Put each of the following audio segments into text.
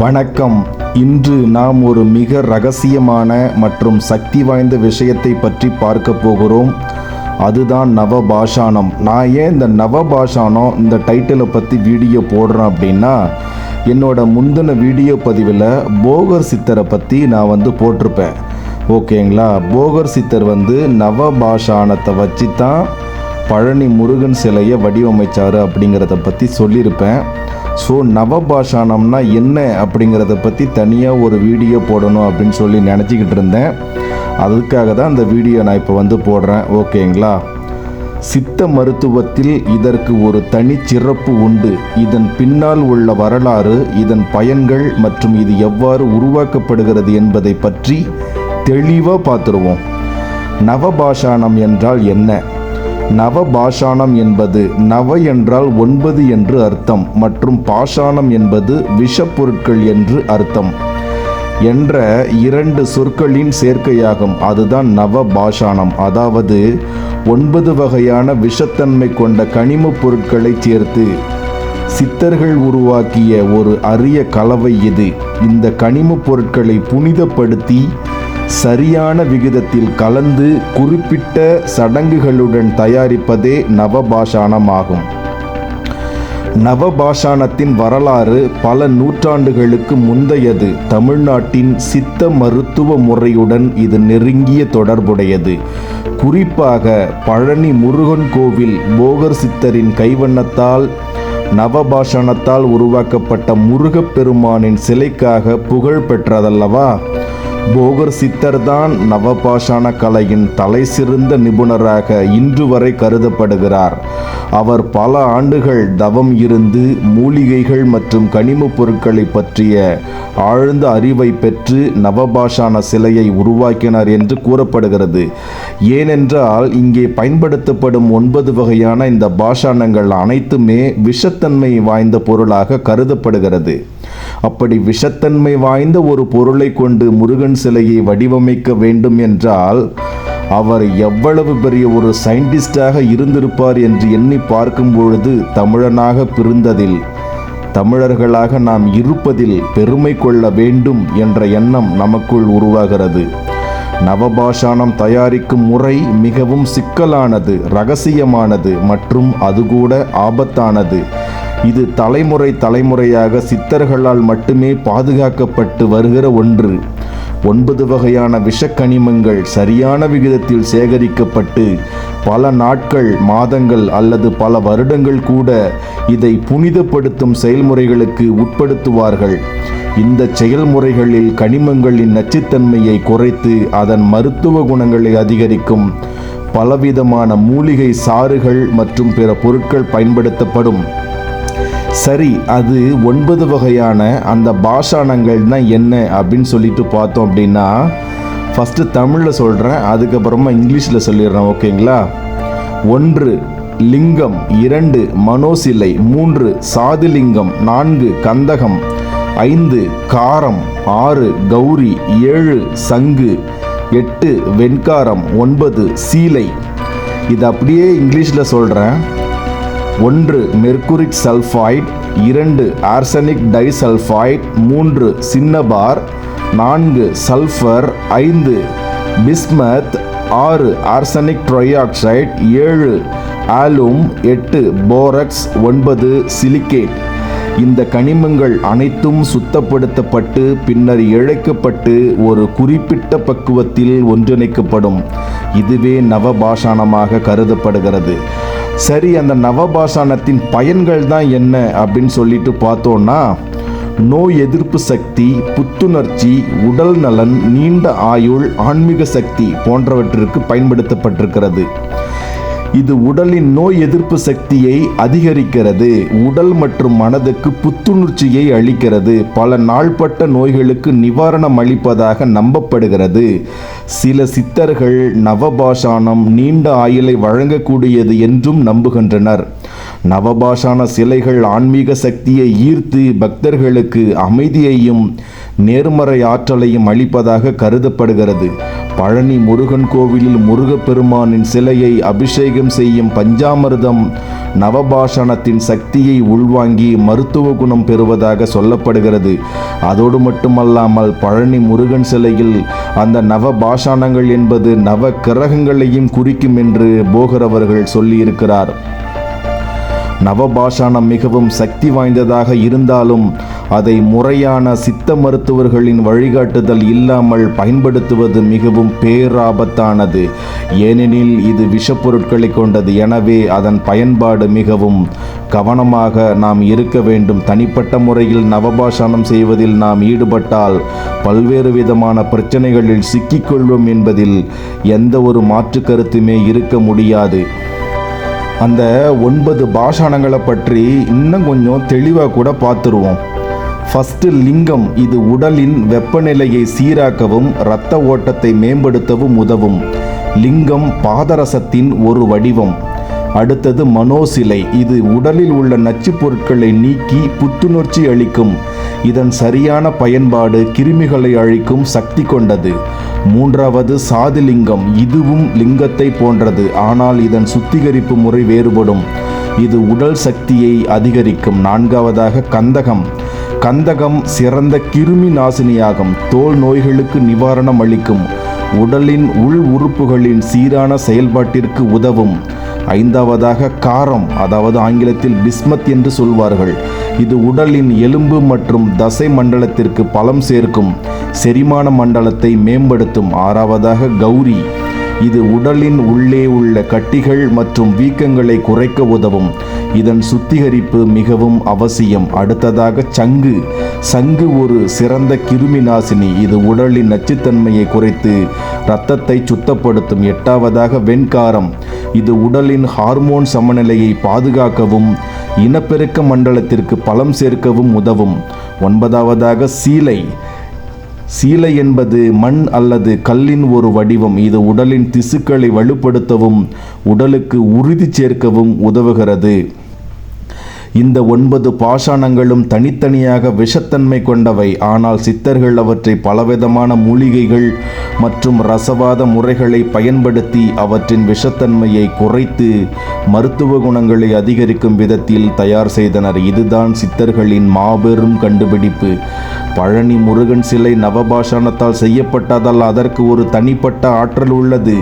வணக்கம். இன்று நாம் ஒரு மிக ரகசியமான மற்றும் சக்தி வாய்ந்த விஷயத்தை பற்றி பார்க்க போகிறோம். அதுதான் நவபாஷானம் நான் ஏன் இந்த நவபாஷானம் இந்த டைட்டிலை பற்றி வீடியோ போடுறேன் அப்படின்னா என்னோட முந்தின வீடியோ பதிவில் போகர் சித்தரை பற்றி நான் வந்து போட்டிருப்பேன். ஓகேங்களா? போகர் சித்தர் வந்து நவபாஷானத்தை வச்சு தான் பழனி முருகன் சிலையை வடிவமைச்சார் அப்படிங்கிறத பற்றி சொல்லியிருப்பேன். ஸோ நவபாஷானம்னா என்ன அப்படிங்கிறத பற்றி தனியாக ஒரு வீடியோ போடணும் அப்படின்னு சொல்லி நினச்சிக்கிட்டு இருந்தேன். அதுக்காக தான் அந்த வீடியோ நான் இப்போ வந்து போடுறேன். ஓகேங்களா? சித்த மருத்துவத்தில் இதற்கு ஒரு தனிச்சிறப்பு உண்டு. இதன் பின்னால் உள்ள வரலாறு இதன் பயன்கள் மற்றும் இது எவ்வாறு உருவாக்கப்படுகிறது என்பதை பற்றி தெளிவாக பார்த்துருவோம். நவபாஷானம் என்றால் என்ன? நவபாஷாணம் என்பது நவ என்றால் ஒன்பது என்று அர்த்தம் மற்றும் பாஷாணம் என்பது விஷப்பொருட்கள் என்று அர்த்தம் என்ற இரண்டு சொற்களின் சேர்க்கையாகும். அதுதான் நவபாஷாணம். அதாவது ஒன்பது வகையான விஷத்தன்மை கொண்ட கனிமப் பொருட்களை சேர்த்து சித்தர்கள் உருவாக்கிய ஒரு அரிய கலவை இது. இந்த கனிமப் பொருட்களை புனிதப்படுத்தி சரியான விகிதத்தில் கலந்து குறிப்பிட்ட சடங்குகளுடன் தயாரிப்பதே நவபாஷாணமாகும். நவபாஷாணத்தின் வரலாறு பல நூற்றாண்டுகளுக்கு முந்தையது. தமிழ்நாட்டின் சித்த மருத்துவ முறையுடன் இது நெருங்கிய தொடர்புடையது. குறிப்பாக பழனி முருகன் கோவில் போகர் சித்தரின் கைவண்ணத்தால் நவபாஷணத்தால் உருவாக்கப்பட்ட முருகப்பெருமானின் சிலைக்காக புகழ் பெற்றதல்லவா? போகர் சித்தர்தான் நவபாஷாண கலையின் தலைசிறந்த நிபுணராக இன்று வரை கருதப்படுகிறார். அவர் பல ஆண்டுகள் தவம் இருந்து மூலிகைகள் மற்றும் கனிமப் பொருட்களை பற்றிய ஆழ்ந்த அறிவை பெற்று நவபாஷாண சிலையை உருவாக்கினார் என்று கூறப்படுகிறது. ஏனென்றால் இங்கே பயன்படுத்தப்படும் ஒன்பது வகையான இந்த பாஷாணங்கள் அனைத்துமே விஷத்தன்மை வாய்ந்த பொருளாக கருதப்படுகிறது. அப்படி விஷத்தன்மை வாய்ந்த ஒரு பொருளை கொண்டு முருகன் சிலையை வடிவமைக்க வேண்டும் என்றால் அவர் எவ்வளவு பெரிய ஒரு சயின்டிஸ்டாக இருந்திருப்பார் என்று எண்ணி பார்க்கும் பொழுது தமிழனாக பிறந்ததில் தமிழர்களாக நாம் இருப்பதில் பெருமை கொள்ள வேண்டும் என்ற எண்ணம் நமக்குள் உருவாகிறது. நவபாஷாணம் தயாரிக்கும் முறை மிகவும் சிக்கலானது ரகசியமானது மற்றும் அதுகூட ஆபத்தானது. இது தலைமுறை தலைமுறையாக சித்தர்களால் மட்டுமே பாதுகாக்கப்பட்டு வருகிற ஒன்று. ஒன்பது வகையான விஷக்கனிமங்கள் சரியான விகிதத்தில் சேகரிக்கப்பட்டு பல நாட்கள் மாதங்கள் அல்லது பல வருடங்கள் கூட இதை புனிதப்படுத்தும் செயல்முறைகளுக்கு உட்படுத்துவார்கள். இந்த செயல்முறைகளில் கனிமங்களின் நச்சுத்தன்மையை குறைத்து அதன் மருத்துவ குணங்களை அதிகரிக்கும் பலவிதமான மூலிகை சாறுகள் மற்றும் பிற பொருட்கள் பயன்படுத்தப்படும். சரி அது ஒன்பது வகையான அந்த பாஷாணங்கள் தான் என்ன அப்படின்னு சொல்லிட்டு பார்த்தோம் அப்படின்னா ஃபஸ்ட்டு தமிழில் சொல்கிறேன் அதுக்கப்புறமா இங்கிலீஷில் சொல்லிடுறேன் ஓகேங்களா? ஒன்று லிங்கம் இரண்டு மனோசிலை மூன்று சாதுலிங்கம் நான்கு கந்தகம் ஐந்து காரம் ஆறு கௌரி ஏழு சங்கு எட்டு வெண்காரம் ஒன்பது சீலை. இது அப்படியே இங்கிலீஷில் சொல்கிறேன் ஒன்று மெர்குரிக் சல்ஃபைட் இரண்டு ஆர்சனிக் டைசல்ஃபைட் மூன்று சின்னபார் நான்கு சல்ஃபர் ஐந்து பிஸ்மத் ஆறு ஆர்சனிக் ட்ரையாக்சைட் ஏழு ஆலும் எட்டு போரக்ஸ் ஒன்பது சிலிகேட் இந்த கனிமங்கள் அனைத்தும் சுத்தப்படுத்தப்பட்டு பின்னர் இழைக்கப்பட்டு ஒரு குறிப்பிட்ட பக்குவத்தில் ஒன்றிணைக்கப்படும். இதுவே நவபாஷாணமாக கருதப்படுகிறது. சரி அந்த நவபாஷாணத்தின் பயன்கள் தான் என்ன அப்படின்னு சொல்லிட்டு பார்த்தோன்னா நோய் எதிர்ப்பு சக்தி புத்துணர்ச்சி உடல் நலன் நீண்ட ஆயுள் ஆன்மீக சக்தி போன்றவற்றிற்கு பயன்படுத்தப்பட்டிருக்கிறது. இது உடலின் நோய் எதிர்ப்பு சக்தியை அதிகரிக்கிறது. உடல் மற்றும் மனதுக்கு புத்துணர்ச்சியை அளிக்கிறது. பல நாள்பட்ட நோய்களுக்கு நிவாரணம் அளிப்பதாக நம்பப்படுகிறது. சில சித்தர்கள் நவபாஷானம் நீண்ட ஆயுளை வழங்கக்கூடியது என்றும் நம்புகின்றனர். நவபாஷான சிலைகள் ஆன்மீக சக்தியை ஈர்த்து பக்தர்களுக்கு அமைதியையும் நேர்மறை ஆற்றலையும் அளிப்பதாக கருதப்படுகிறது. பழனி முருகன் கோவிலில் முருகப்பெருமானின் சிலையை அபிஷேகம் செய்யும் பஞ்சாமிர்தம் நவபாஷணத்தின் சக்தியை உள்வாங்கி மருத்துவ குணம் பெறுவதாக சொல்லப்படுகிறது. அதோடு மட்டுமல்லாமல் பழனி முருகன் சிலையில் அந்த நவபாஷாணங்கள் என்பது நவ கிரகங்களையும் குறிக்கும் என்று போகர் அவர்கள் சொல்லியிருக்கிறார். நவபாஷாணம் மிகவும் சக்தி வாய்ந்ததாக இருந்தாலும் அதை முறையான சித்த மருத்துவர்களின் வழிகாட்டுதல் இல்லாமல் பயன்படுத்துவது மிகவும் பேராபத்தானது. ஏனெனில் இது விஷப்பொருட்களை கொண்டது. எனவே அதன் பயன்பாடு மிகவும் கவனமாக நாம் இருக்க வேண்டும். தனிப்பட்ட முறையில் நவபாஷாணம் செய்வதில் நாம் ஈடுபட்டால் பல்வேறு விதமான பிரச்சனைகளில் சிக்கிக்கொள்வோம் என்பதில் எந்த ஒரு மாற்று கருத்துமே இருக்க முடியாது. அந்த ஒன்பது பாஷாணங்களை பற்றி இன்னும் கொஞ்சம் தெளிவாக கூட பார்த்துருவோம். ஃபஸ்ட்டு லிங்கம் இது உடலின் வெப்பநிலையை சீராக்கவும் இரத்த ஓட்டத்தை மேம்படுத்தவும் உதவும். லிங்கம் பாதரசத்தின் ஒரு வடிவம். அடுத்தது மனோசிலை இது உடலில் உள்ள நச்சுப் பொருட்களை நீக்கி புத்துணர்ச்சி அளிக்கும். இதன் சரியான பயன்பாடு கிருமிகளை அழிக்கும் சக்தி கொண்டது. மூன்றாவது சாதிலிங்கம் இதுவும் லிங்கத்தை போன்றது ஆனால் இதன் சுத்திகரிப்பு முறை வேறுபடும். இது உடல் சக்தியை அதிகரிக்கும். நான்காவதாக கந்தகம். கந்தகம் சிறந்த கிருமி நாசினியாகும். தோல் நோய்களுக்கு நிவாரணம் அளிக்கும். உடலின் உள் உறுப்புகளின் சீரான செயல்பாட்டிற்கு உதவும். ஐந்தாவதாக காரம் அதாவது ஆங்கிலத்தில் பிஸ்மத் என்று சொல்வார்கள். இது உடலின் எலும்பு மற்றும் தசை மண்டலத்திற்கு பலம் சேர்க்கும். செரிமான மண்டலத்தை மேம்படுத்தும். ஆறாவதாக கௌரி. இது உடலின் உள்ளே உள்ள கட்டிகள் மற்றும் வீக்கங்களை குறைக்க உதவும். இதன் சுத்திகரிப்பு மிகவும் அவசியம். அடுத்ததாக சங்கு. சங்கு ஒரு சிறந்த கிருமி நாசினி. இது உடலின் நச்சுத்தன்மையை குறைத்து இரத்தத்தை சுத்தப்படுத்தும். எட்டாவதாக வெண்காரம். இது உடலின் ஹார்மோன் சமநிலையை பாதுகாக்கவும் இனப்பெருக்க மண்டலத்திற்கு பலம் சேர்க்கவும் உதவும். ஒன்பதாவதாக சீலை. சீலை என்பது மண் அல்லது கல்லின் ஒரு வடிவம். இது உடலின் திசுக்களை வலுப்படுத்தவும் உடலுக்கு உறுதி சேர்க்கவும் உதவுகிறது. இந்த ஒன்பது பாஷாணங்களும் தனித்தனியாக விஷத்தன்மை கொண்டவை. ஆனால் சித்தர்கள் அவற்றை பலவிதமான மூலிகைகள் மற்றும் ரசவாத முறைகளை பயன்படுத்தி அவற்றின் விஷத்தன்மையை குறைத்து மருத்துவ குணங்களை அதிகரிக்கும் விதத்தில் தயார் செய்தனர். இதுதான் சித்தர்களின் மாபெரும் கண்டுபிடிப்பு. பழனி முருகன் சிலை நவபாஷாணத்தால் செய்யப்பட்டதால் அதற்கு ஒரு தனிப்பட்ட ஆற்றல் உள்ளது.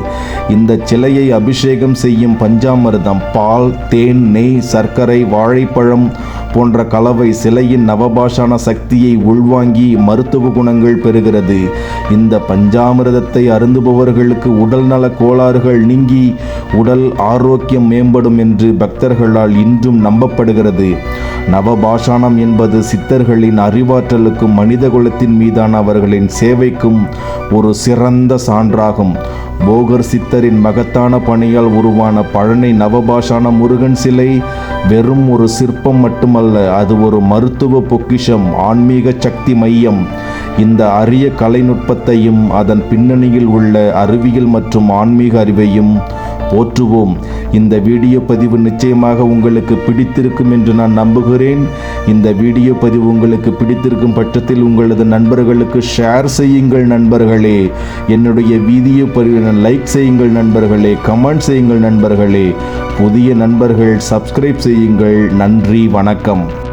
இந்த சிலையை அபிஷேகம் செய்யும் பஞ்சாமிர்தம் பால் தேன் நெய் சர்க்கரை வாழைப்பழம் போன்ற கலவை சிலையின் நவபாஷான சக்தியை உள்வாங்கி மருத்துவ குணங்கள் பெறுகிறது. இந்த பஞ்சாமிரதத்தை அருந்துபவர்களுக்கு உடல் நல கோளாறுகள் நீங்கி உடல் ஆரோக்கியம் மேம்படும் என்று பக்தர்களால் இன்றும் நம்பப்படுகிறது. நவபாஷாணம் என்பது சித்தர்களின் அறிவாற்றலுக்கும் மனித குலத்தின் மீதான அவர்களின் சேவைக்கும் ஒரு சிறந்த சான்றாகும். போகர் சித்தரின் மகத்தான பணியால் உருவான பழனி நவபாஷான முருகன் சிலை வெறும் ஒரு சிற்பம் மட்டுமல்ல அது ஒரு மருத்துவ பொக்கிஷம் ஆன்மீக சக்தி மையம். இந்த அரிய கலைநுட்பத்தையும் அதன் பின்னணியில் உள்ள அறிவியல் மற்றும் ஆன்மீக அறிவையும் போற்றுவோம். இந்த வீடியோ பதிவு நிச்சயமாக உங்களுக்கு பிடித்திருக்கும் என்று நான் நம்புகிறேன். இந்த வீடியோ பதிவு உங்களுக்கு பிடித்திருக்கும் பட்சத்தில் உங்களது நண்பர்களுக்கு ஷேர் செய்யுங்கள் நண்பர்களே. என்னுடைய வீடியோ பதிவு லைக் செய்யுங்கள் நண்பர்களே. கமெண்ட் செய்யுங்கள் நண்பர்களே. புதிய நண்பர்கள் சப்ஸ்கிரைப் செய்யுங்கள். நன்றி வணக்கம்.